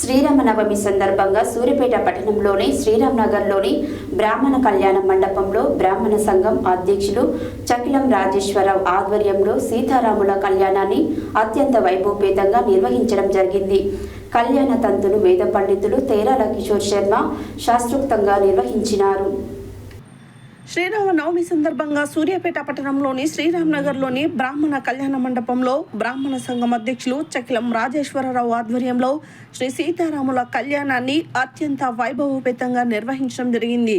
శ్రీరామనవమి సందర్భంగా సూర్యపేట పట్టణంలోని శ్రీరామ్నగర్లోని బ్రాహ్మణ కళ్యాణ మండపంలో బ్రాహ్మణ సంఘం అధ్యక్షులు చకిలం రాజేశ్వరరావు ఆధ్వర్యంలో సీతారాముల కళ్యాణాన్ని అత్యంత వైభవపేతంగా నిర్వహించడం జరిగింది. కళ్యాణ తంతును వేద పండితులు తేరాల కిషోర్ శర్మ శాస్త్రోక్తంగా నిర్వహించినారు. శ్రీరామనవమి సందర్భంగా సూర్యాపేట పట్టణంలోని శ్రీరామ్నగర్లోని బ్రాహ్మణ కళ్యాణ మండపంలో బ్రాహ్మణ సంఘం అధ్యక్షులు చకిలం రాజేశ్వరరావు ఆధ్వర్యంలో శ్రీ సీతారాముల కళ్యాణాన్ని అత్యంత వైభవోపేతంగా నిర్వహించడం జరిగింది.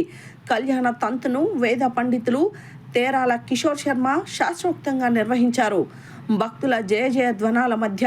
కళ్యాణ తంతును వేద పండితులు తేరాల కిషోర్ శర్మ శాస్త్రోక్తంగా నిర్వహించారు. భక్తుల జయ జయ ధ్వనాల మధ్య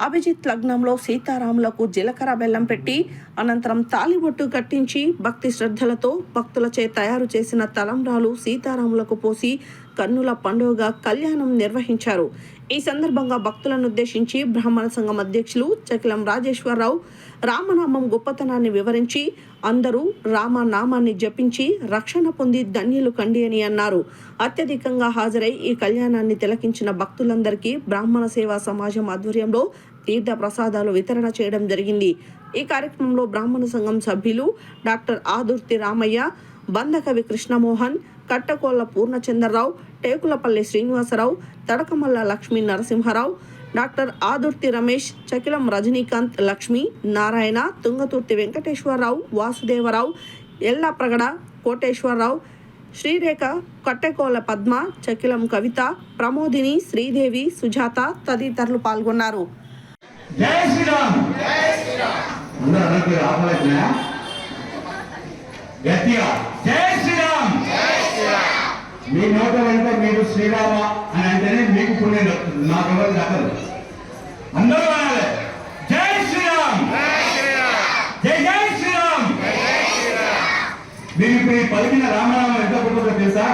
అభిజిత్ లగ్నంలో సీతారాములకు జీలకర్ర బెల్లం పెట్టి అనంతరం తాలిబొట్టు కట్టించి భక్తి శ్రద్ధలతో భక్తులచే తయారు చేసిన తలంబ్రాలు సీతారాములకు పోసి కన్నుల పండుగగా కళ్యాణం నిర్వహించారు. ఈ సందర్భంగా భక్తులను ఉద్దేశించి బ్రాహ్మణ సంఘం అధ్యక్షులు చకిలం రాజేశ్వరరావు రామనామం గొప్పతనాన్ని వివరించి అందరూ రామనామాన్ని జపించి రక్షణ పొంది ధన్యులు కండి అని అన్నారు. అత్యధికంగా హాజరై ఈ కళ్యాణాన్ని తిలకించిన భక్తులందరికీ బ్రాహ్మణ సేవా సమాజం ఆధ్వర్యంలో తీర్థ ప్రసాదాలు వితరణ చేయడం జరిగింది. ఈ కార్యక్రమంలో బ్రాహ్మణ సంఘం సభ్యులు డాక్టర్ ఆదుర్తి రామయ్య బందకవి కృష్ణమోహన్ కట్టకోళ్ళ పూర్ణచంద్రరావు టేకులపల్లి శ్రీనివాసరావు తడకమల్ల లక్ష్మీ నరసింహారావు డాక్టర్ ఆదుర్తి రమేష్ చకిలం రజనీకాంత్ లక్ష్మి నారాయణ తుంగతుర్తి వెంకటేశ్వరరావు వాసుదేవరావు ఎల్లాప్రగడ కోటేశ్వరరావు శ్రీరేఖ కట్టెకోల పద్మ చకిలం కవిత ప్రమోదిని శ్రీదేవి సుజాత తదితరులు పాల్గొన్నారు. జై శ్రీరామ్ అందరూ అన్నట్టు ఆపలేదునా గట్టిగా జై శ్రీరామ్ మీ నోటలంటే మీరు శ్రీరామ అని అంటేనే మీకు పుణ్యం దక్కుతుంది నాకెవరు దక్కదు అందరూ అనాలి. జై శ్రీరామ్. జై జై శ్రీరామ్. మీరు ఇప్పుడు ఈ పలికిన రామనామం ఎంత పుట్టుకో తెలుసా?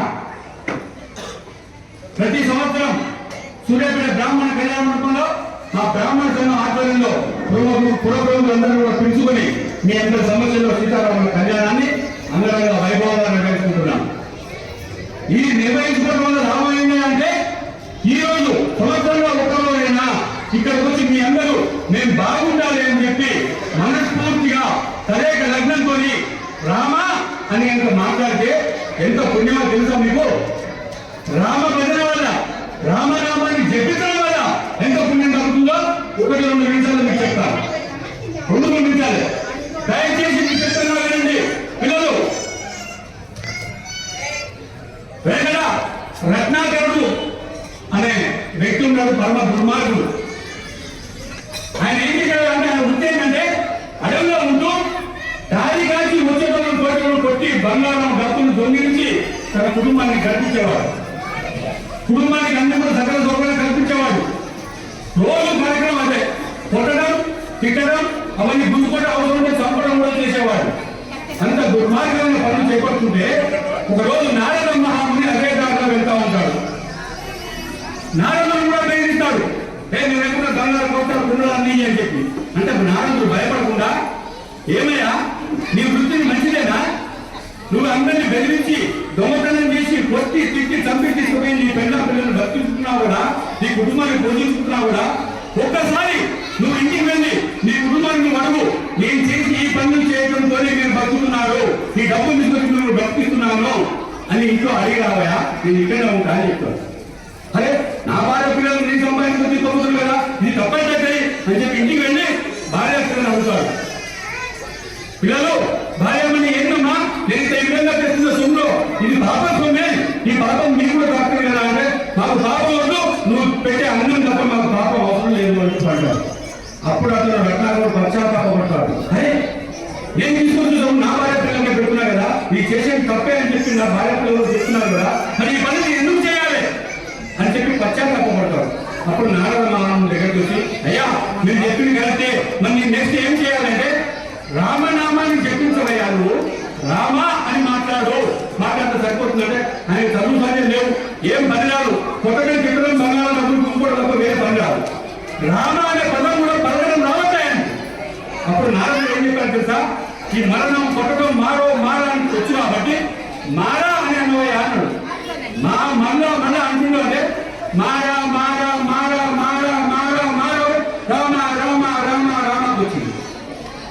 ప్రతి సంవత్సరం సూర్యాపేట బ్రాహ్మణ కళ్యాణ మండపంలో మా బ్రాహ్మణ సంఘం ఆధ్వర్యంలో పురోగతులు అందరూ కూడా పిలుచుకొని మీ అందరి సమస్యల్లో సీతారాముల కళ్యాణాన్ని అంగరంగ వైభవం ఇది నిర్వహించడం వల్ల లాభం అంటే ఈ రోజు సంవత్సరంలో ఒక అయినా ఇక్కడికి వచ్చి మీ అందరూ మేము బాగుండాలి అని చెప్పి మనస్ఫూర్తిగా సరేక లగ్నంతో రామ అని కనుక మాట్లాడితే ఎంత పుణ్యమో తెలుసా మీకు? రామ భజన వల్ల రామ రత్నాకరుడు అనే వ్యక్తి ఉన్నాడు పరమ దుర్మార్గుడు. ఆయన ఏం చేశాడు అంటే ఆయన వృత్తి ఏంటంటే అడవిలో ఉంటూ దారి కాచి వచ్చేటప్పుడు కోటలు కొట్టి బంగారం డబ్బులు దొంగిలించి తన కుటుంబాన్ని గడిపించేవాడు. కుటుంబానికి అన్ని కూడా సకల సౌకర్యాలు కల్పించేవాడు. రోజు కార్యక్రమం అదే. కొట్టడం తిట్టడం అవన్నీ గుంజుకోవడం అవసరం చంపడం కూడా చేసేవాడు. అంత దుర్మార్గమైన పనులు చేపడుతుంటే ఒకరోజు నారాయణ మహా నారదుడు కూడా బెదిరిస్తాడు ఏ నేను ఎక్కడ బంగారు కోటాలు కుండలు అని చెప్పి. అంటే నారదుడు భయపడకుండా ఏమయ్యా నీ వృత్తిని మంచిదేనా? నువ్వు అందరిని బెదిరించి దొంగతనం చేసి కొట్టి తిట్టి చంపి తీసుకుపోయి నీ పెద్ద పిల్లలు బతికిస్తున్నావు కూడా నీ కుటుంబాన్ని పోషించుకుంటున్నావు కూడా ఒక్కసారి నువ్వు ఇంటికి వెళ్ళి నీ కుటుంబాన్ని అడుగు నేను చేసి ఈ పనులు చేయడంతోనే నేను బతుకుతున్నాను నీ డబ్బు తీసుకొని నువ్వు బతికిస్తున్నాను అని ఇంట్లో అడిగి రావయా నేను ఇక్కడే ఉంటా అని చెప్తాను అరే నా భార్య పిల్లలు నీ సంపాదించుకొని తొమ్మిది కదా ఇది తప్పైతే అని చెప్పి ఇంటికి వెళ్ళి భార్య పిల్లలు అడుగుతాడు. పిల్లలు భార్య భార్యమని ఏంటమ్మా నేను ఇంత ఈ విధంగా చేస్తున్న సొమ్ములో ఇది పాప సొమ్మే. ఈ పాపం మీకు కూడా తాకుతుంది కదా అంటే మాకు పాపం వద్దు నువ్వు పెట్టే అన్నం తప్ప మాకు పాపం అవసరం లేదు అని అంటాడు అప్పుడు అతను రత్నాలు పశ్చాత్తాపడతాడు అరే నేను తీసుకొచ్చిన నా భార్య పిల్లలకి పెడుతున్నా కదా ఈ చేసే తప్పే అని చెప్పి నా భార్య పిల్లలు చెప్తున్నారు కదా. మరి ఈ పని నేను ఎందుకు చేయాలి అని చెప్పి పశ్చాత్తాపడతాడు అప్పుడు నారద మహారాజు దగ్గరికి వచ్చి అయ్యా మీరు చెప్పింది కరెక్టే. మరి నేను నెక్స్ట్ ఏం చేయాలంటే రామనామాన్ని జపించవయ్యా నువ్వు. రామ అని మాట్లాడు. మాట్లాడితే సరిపోతుందంటే ఆయన చదువు సరిగ్గా లేవు. ఏం పని రాదు. కొత్తగా చెప్పడం బంగారం డబ్బులు చూసుకోవడం తప్ప వేరే పని రాదు. రామ అనే పదం కూడా పలకడం రావట్లేదు అప్పుడు నారదుడు ఏం చెప్పారు తెలుసా? ఈ మరణం కొట్టడం మారో మారా అని వచ్చు కాబట్టి మారా